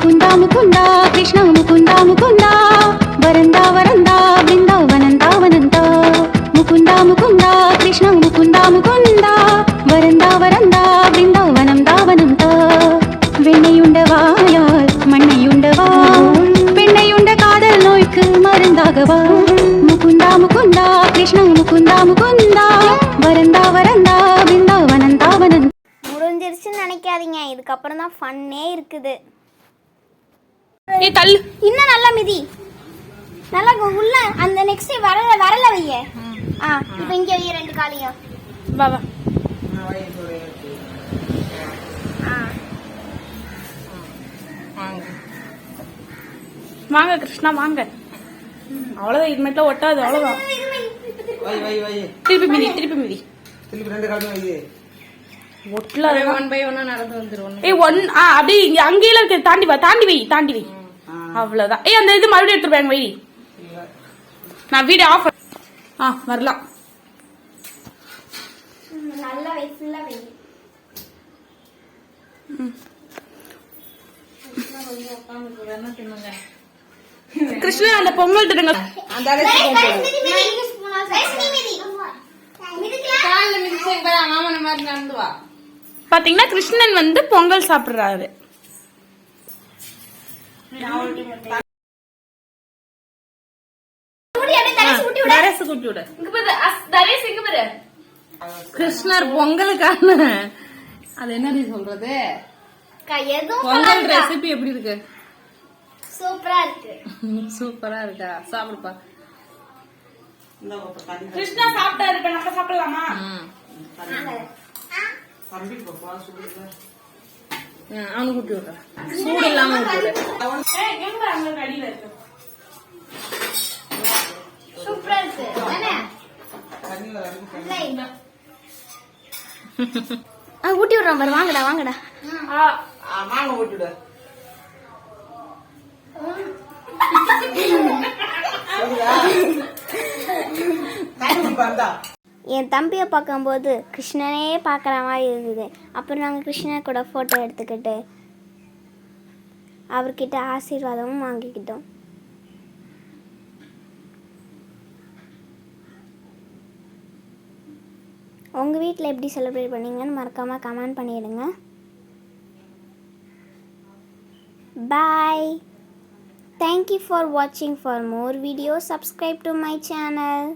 முகுந்தா முகுந்தா கிருஷ்ணா முகுந்தா முகுந்தா. வரந்தா வரந்தா பிருந்தா வனந்தா. முகுந்தா முகுந்தா கிருஷ்ணா முகுந்தா முகுந்தா. வரந்தா வரந்தா பிருந்தாவனம் வனந்தா. வெண்ணையுண்ட வாயால் மண்ணையுண்டவா பெண்ணையுண்ட காதல் நோய்க்கு மருந்தாகவா. முகுந்தா முகுந்தா கிருஷ்ணா முகுந்தா முகுந்தா. வரந்தா வரந்தா பிருந்தா வனந்தா. வனந்தா முடிஞ்சிருச்சுன்னு நினைக்காதீங்க. இதுக்கப்புறம் தான் ஃபன்னே இருக்குது. ஏய் தள்ளு. இன்னும் நல்லா மிதி. நல்லா கு- உள்ள அந்த நெக்ஸ்ட் வரல வரல வைய. ஆ இப்போ இங்க வை ரெண்டு காலையும். வா வா. ஆ. வாங்க கிருஷ்ணா வாங்க. அவ்வளவுதான் இது மட்டும் ஒட்டாது அவ்வளவுதான். வை வை வை. திருப்பி மிதி திருப்பி மிதி. திருப்பி ரெண்டு காலமே வை. ஒட்டல. ஒன் பை ஒன்னா நடந்து வந்துருவோம் ஏய் ஒன் அப்படியே இங்க அங்கேயில இருக்க. தாண்டி வா தாண்டி வை தாண்டி வை. அவ்வளவுதான். ஏய் அந்த இது மறுபடியும் எடுத்துட்டு வை. நான் வீடியோ ஆஃப் ஆ வரலாம். கிருஷ்ணா அந்த பொங்கல். மிதிக்கலாம். பாத்தீங்கன்னா கிருஷ்ணன் வந்து பொங்கல் சாப்பிடுறாரு. கிருஷ்ணர் பொங்கலுக்கான அது என்னடி சொல்றது பொங்கல். ரெசிபி எப்படி இருக்கு சூப்பரா இருக்கு சூப்பரா இருக்கா சாப்பிடுப்பா கிருஷ்ணா சாப்பிட்டாரு இப்ப நம்ம சாப்பிடலாமா அவனு குட்டி விடுறேன் சூடு இல்லாம ஊட்டி விடுறோம் பாரு. வாங்கடா வாங்கடா. தண்ணி வந்தா. என் தம்பியை பார்க்கும்போது கிருஷ்ணனே பார்க்குற மாதிரி இருந்தது. அப்புறம் நாங்கள் கிருஷ்ணர் கூட ஃபோட்டோ எடுத்துக்கிட்டு அவர்கிட்ட ஆசீர்வாதமும் வாங்கிக்கிட்டோம். உங்கள் வீட்டில் எப்படி செலிப்ரேட் பண்ணீங்கன்னு மறக்காமல் கமெண்ட் பண்ணிடுங்க. பாய் தேங்க்யூ ஃபார் வாட்சிங் for more video subscribe to my channel